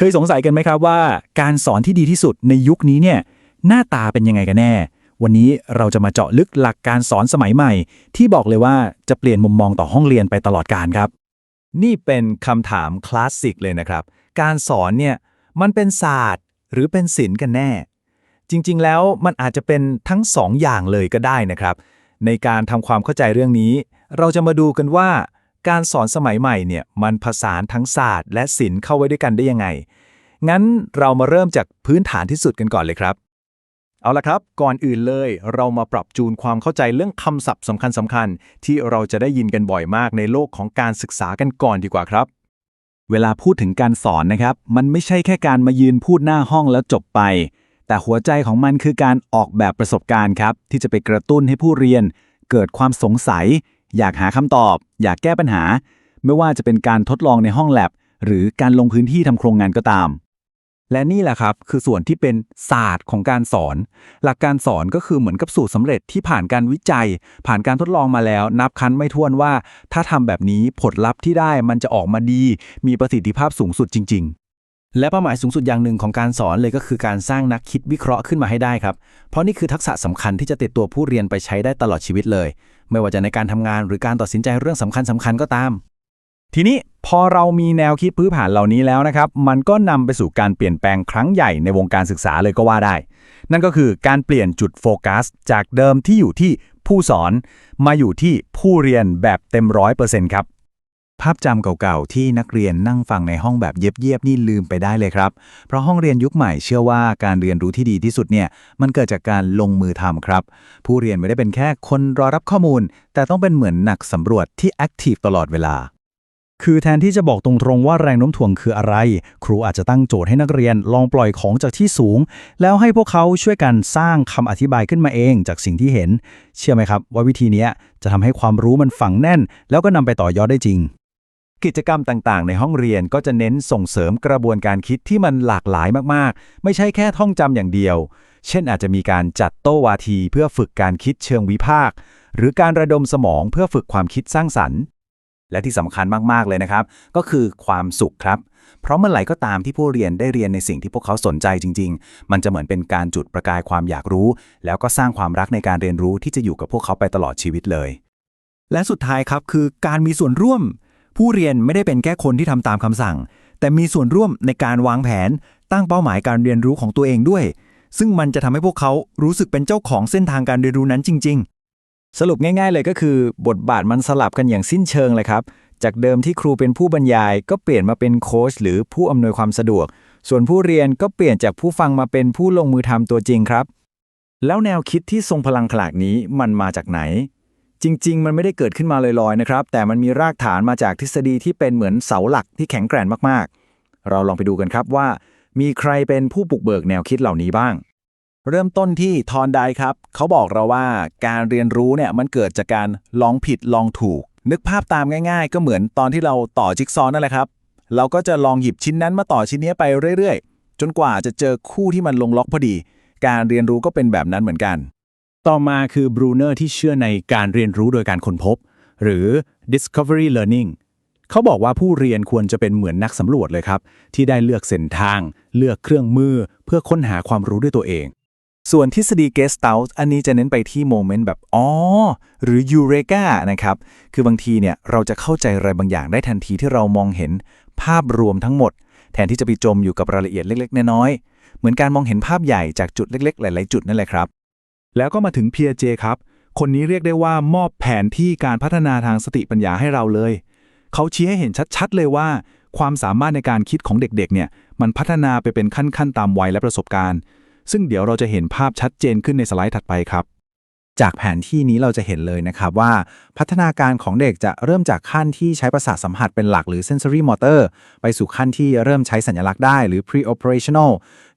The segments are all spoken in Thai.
เคยสงสัยกันไหมครับว่า การสอนที่ดีที่สุดในยุคนี้เนี่ยหน้าตาเป็นยังไงกันแน่ วันนี้เราจะมาเจาะลึกหลักการสอนสมัยใหม่ ที่บอกเลยว่าจะเปลี่ยนมุมมองต่อห้องเรียนไปตลอดกาลครับ นี่เป็นคำถามคลาสสิกเลยนะครับ การสอนเนี่ยมันเป็นศาสตร์หรือเป็นศิลป์กันแน่ จริง ๆ แล้วมันอาจจะเป็นทั้งสองอย่างเลยก็ได้นะครับ ในการทำความเข้าใจเรื่องนี้ เราจะมาดูกันว่า การสอนสมัยใหม่เนี่ยมันผสานทั้งศาสตร์ และศิลป์เข้าไว้ด้วยกันได้ยังไง งั้นเรามาเริ่มจากพื้นฐานที่สุดกันก่อนเลยครับ เอาละครับ ก่อนอื่นเลยเรามาปรับจูนความเข้าใจเรื่องคำศัพท์สำคัญสำคัญๆที่เราจะได้ยินกันบ่อยมากในโลกของการศึกษากันก่อนดีกว่าครับ เวลาพูดถึงการสอนนะครับ มันไม่ใช่แค่การมายืนพูดหน้าห้องแล้วจบไป แต่หัวใจของมันคือการออกแบบประสบการณ์ครับที่จะไปกระตุ้นให้ผู้เรียน เกิดความสงสัย อยากหาคำตอบ อยากแก้ปัญหา ไม่ว่าจะเป็นการทดลองในห้องแลบ หรือการลงพื้นที่ทำโครงงานก็ตาม และนี่แหละครับ คือส่วนที่เป็นศาสตร์ของการสอน หลักการสอนก็คือเหมือนกับสูตรสำเร็จที่ผ่านการวิจัย ผ่านการทดลองมาแล้ว นับคั้นไม่ถ้วนว่า ถ้าทำแบบนี้ผลลัพธ์ที่ได้มันจะออกมาดี มีประสิทธิภาพสูงสุดจริง ๆและเป้าหมายสูงสุดอย่างหนึ่งของการสอนเลยก็คือการสร้างนักคิดวิเคราะห์ขึ้นมาให้ได้ครับ เพราะนี่คือทักษะสำคัญที่จะติดตัวผู้เรียนไปใช้ได้ตลอดชีวิตเลย ไม่ว่าจะในการทำงานหรือการตัดสินใจเรื่องสำคัญสคัญๆก็ตาม ทีนี้พอเรามีแนวคิดพื้นฐานเหล่านี้แล้วนะครับ มันก็นำไปสู่การเปลี่ยนแปลงครั้งใหญ่ในวงการศึกษาเลยก็ว่าได้ นั่นก็คือการเปลี่ยนจุดโฟกัส จากเดิมที่อยู่ที่ผู้สอนมาอยู่ที่ผู้เรียนแบบเต็มร้อยเปอร์เซ็นต์ครับ ภาพจำเก่าๆ ที่นักเรียนนั่งฟังในห้องแบบเย็บๆนี่ลืมไปได้เลยครับ เพราะห้องเรียนยุคใหม่เชื่อว่าการเรียนรู้ที่ดีที่สุดเนี่ยมันเกิดจากการลงมือทำครับ ผู้เรียนไม่ได้เป็นแค่คนรอรับข้อมูล แต่ต้องเป็นเหมือนนักสำรวจที่แอคทีฟตลอดเวลา คือแทนที่จะบอกตรงๆว่าแรงโน้มถ่วงคืออะไร ครูอาจจะตั้งโจทย์ให้นักเรียนลองปล่อยของจากที่สูง แล้วให้พวกเขาช่วยกันสร้างคำอธิบายขึ้นมาเองจากสิ่งที่เห็น เชื่อไหมครับ ว่าวิธีนี้จะทำให้ความรู้มันฝังแน่น แล้วก็นำไปต่อยอดได้จริง กิจกรรมต่างๆ ในห้องเรียนก็จะเน้นส่งเสริมกระบวนการคิดที่มันหลากหลายมากๆ ไม่ใช่แค่ท่องจำอย่างเดียว เช่นอาจจะมีการจัดโต้วาทีเพื่อฝึกการคิดเชิงวิพากษ์หรือการระดมสมองเพื่อฝึกความคิดสร้างสรรค์ และที่สำคัญมากๆเลยนะครับ ก็คือความสุขครับ เพราะเมื่อไหร่ก็ตามที่ผู้เรียนได้เรียนในสิ่งที่พวกเขาสนใจจริง ๆ มันจะเหมือนเป็นการจุดประกายความอยากรู้ แล้วก็สร้างความรักในการเรียนรู้ที่จะอยู่กับพวกเขาไปตลอดชีวิตเลย และสุดท้ายครับคือการมีส่วนร่วม ผู้เรียนไม่ได้เป็นแค่คนที่ทำตามคำสั่ง แต่มีส่วนร่วมในการวางแผน ตั้งเป้าหมายการเรียนรู้ของตัวเองด้วย ซึ่งมันจะทำให้พวกเขารู้สึกเป็นเจ้าของเส้นทางการเรียนรู้นั้นจริง ๆ สรุปง่าย ๆ เลยก็คือ บทบาทมันสลับกันอย่างสิ้นเชิงเลยครับ จากเดิมที่ครูเป็นผู้บรรยาย ก็เปลี่ยนมาเป็นโค้ชหรือผู้อำนวยความสะดวก ส่วนผู้เรียนก็เปลี่ยนจากผู้ฟังมาเป็นผู้ลงมือทำตัวจริงครับ แล้วแนวคิดที่ทรงพลังขนาดนี้มันมาจากไหน จริง ๆ มันไม่ได้เกิดขึ้นมาลอยๆนะครับ แต่มันมีรากฐานมาจากทฤษฎีที่เป็นเหมือนเสาหลักที่แข็งแกร่งมากๆ เราลองไปดูกันครับว่า มีใครเป็นผู้ปลุกเบิกแนวคิดเหล่านี้บ้าง เริ่มต้นที่ทอนไดครับ เขาบอกเราว่าการเรียนรู้เนี่ยมันเกิดจากการลองผิดลองถูก นึกภาพตามง่าย ๆ ก็เหมือนตอนที่เราต่อจิ๊กซอว์นั่นแหละครับ เราก็จะลองหยิบชิ้นนั้นมาต่อชิ้นนี้ไปเรื่อยๆ จนกว่าจะเจอคู่ที่มันลงล็อกพอดี การเรียนรู้ก็เป็นแบบนั้นเหมือนกัน ต่อมาคือบรูเนอร์ที่เชื่อในการเรียนรู้โดยการค้นพบ หรือ discovery learning เขาบอกว่าผู้เรียนควรจะเป็นเหมือนนักสำรวจเลยครับ ที่ได้เลือกเส้นทาง เลือกเครื่องมือ เพื่อค้นหาความรู้ด้วยตัวเอง ส่วนทฤษฎี Gestalt อันนี้จะเน้นไปที่โมเมนต์แบบอ๋อหรือ Eureka นะครับ คือบางทีเนี่ยเราจะเข้าใจอะไรบางอย่างได้ทันทีที่เรามองเห็นภาพรวมทั้งหมด แทนที่จะไปจมอยู่กับรายละเอียดเล็ก ๆ น้อยๆเหมือนการมองเห็นภาพใหญ่จากจุดเล็ก ๆ หลาย ๆ จุดนั่นแหละครับ แล้วก็มาถึง Piaget ครับ คนนี้เรียกได้ว่ามอบแผนที่การพัฒนาทางสติปัญญาให้เราเลย เขาชี้ให้เห็นชัดๆ เลยว่า ความสามารถในการคิดของเด็กๆ เนี่ย มันพัฒนาไปเป็นขั้นๆ ตามวัยและประสบการณ์ ซึ่งเดี๋ยวเราจะเห็นภาพชัดเจนขึ้นในสไลด์ถัดไปครับจากแผนที่นี้เราจะเห็นเลยนะครับว่า พัฒนาการของเด็กจะเริ่มจากขั้นที่ใช้ประสาทสัมผัสเป็นหลักหรือ sensory motor ไปสู่ขั้นที่เริ่มใช้สัญลักษณ์ได้หรือ pre-operational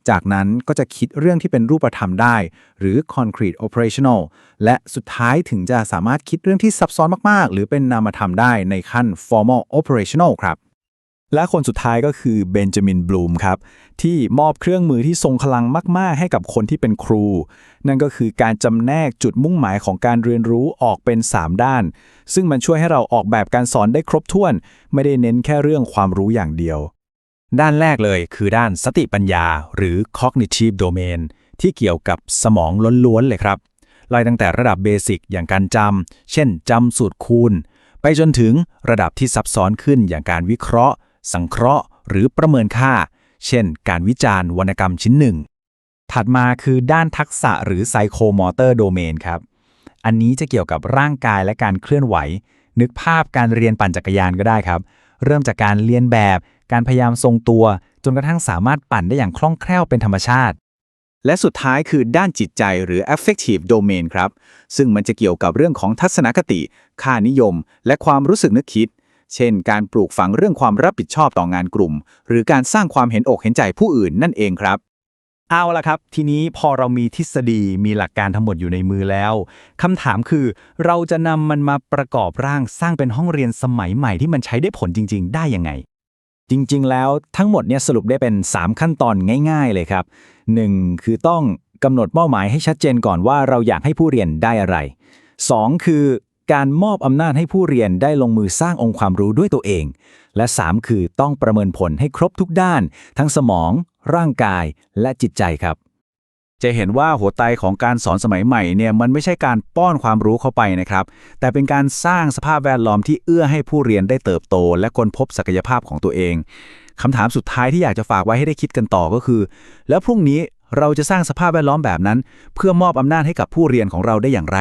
จากนั้นก็จะคิดเรื่องที่เป็นรูปธรรมได้ หรือ concrete operational และสุดท้ายถึงจะสามารถคิดเรื่องที่ซับซ้อนมาก ๆ หรือเป็นนามธรรมได้ในขั้น formal operational ครับ และคนสุดท้ายก็คือเบนจามินบลูมครับ ที่มอบเครื่องมือที่ทรงพลังมาก ๆ ให้กับคนที่เป็นครู นั่นก็คือการจำแนกจุดมุ่งหมายของการเรียนรู้ออกเป็น 3 ด้าน ซึ่งมันช่วยให้เราออกแบบการสอนได้ครบถ้วน ไม่ได้เน้นแค่เรื่องความรู้อย่างเดียว ด้านแรกเลยคือด้านสติปัญญา หรือ cognitive domain ที่เกี่ยวกับสมองล้วนๆเลยครับไล่ตั้งแต่ระดับเบสิกอย่างการจำ เช่นจำสูตรคูณ ไปจนถึงระดับที่ซับซ้อนขึ้นอย่างการวิเคราะห์ สังเคราะห์ หรือประเมินค่า เช่น การวิจารณ์วรรณกรรมชิ้นหนึ่ง ถัดมาคือด้านทักษะหรือ psychomotor domain ครับ อันนี้จะเกี่ยวกับร่างกายและการเคลื่อนไหว นึกภาพการเรียนปั่นจักรยานก็ได้ครับ เริ่มจากการเรียนแบบ การพยายามทรงตัว จนกระทั่งสามารถปั่นได้อย่างคล่องแคล่วเป็นธรรมชาติ และสุดท้ายคือด้านจิตใจหรือ affective domain ครับ ซึ่งมันจะเกี่ยวกับเรื่องของทัศนคติ ค่านิยม และความรู้สึกนึกคิด เช่น การปลูกฝังเรื่องความรับผิดชอบต่องานกลุ่ม หรือการสร้างความเห็นอกเห็นใจผู้อื่นนั่นเองครับเอาละครับ ทีนี้พอเรามีทฤษฎีมีหลักการทั้งหมดอยู่ในมือแล้วคำถามคือ เราจะนำมันมาประกอบร่างสร้างเป็นห้องเรียนสมัยใหม่ที่มันใช้ได้ผลจริง ๆ ได้ยังไง จริง ๆ แล้วทั้งหมดเนี่ยสรุปได้เป็น 3 ขั้นตอนง่าย ๆ เลยครับ 1. คือต้องกำหนดเป้าหมายให้ชัดเจนก่อนว่าเราอยากให้ผู้เรียนได้อะไร 2. คือการมอบอำนาจให้ผู้เรียนได้ลงมือสร้างองค์ความรู้ด้วยตัวเอง และ 3 คือต้องประเมินผลให้ครบทุกด้าน ทั้งสมอง ร่างกายและจิตใจครับ จะเห็นว่าหัวใจของการสอนสมัยใหม่เนี่ยมันไม่ใช่การป้อนความรู้เข้าไปนะครับ แต่เป็นการสร้างสภาพแวดล้อมที่เอื้อให้ผู้เรียนได้เติบโต และค้นพบศักยภาพของตัวเองคำถามสุดท้ายที่อยากจะฝากไว้ให้ได้คิดกันต่อก็คือ แล้วพรุ่งนี้เราจะสร้างสภาพแวดล้อมแบบนั้น เพื่อมอบอำนาจให้กับผู้เรียนของเราได้อย่างไร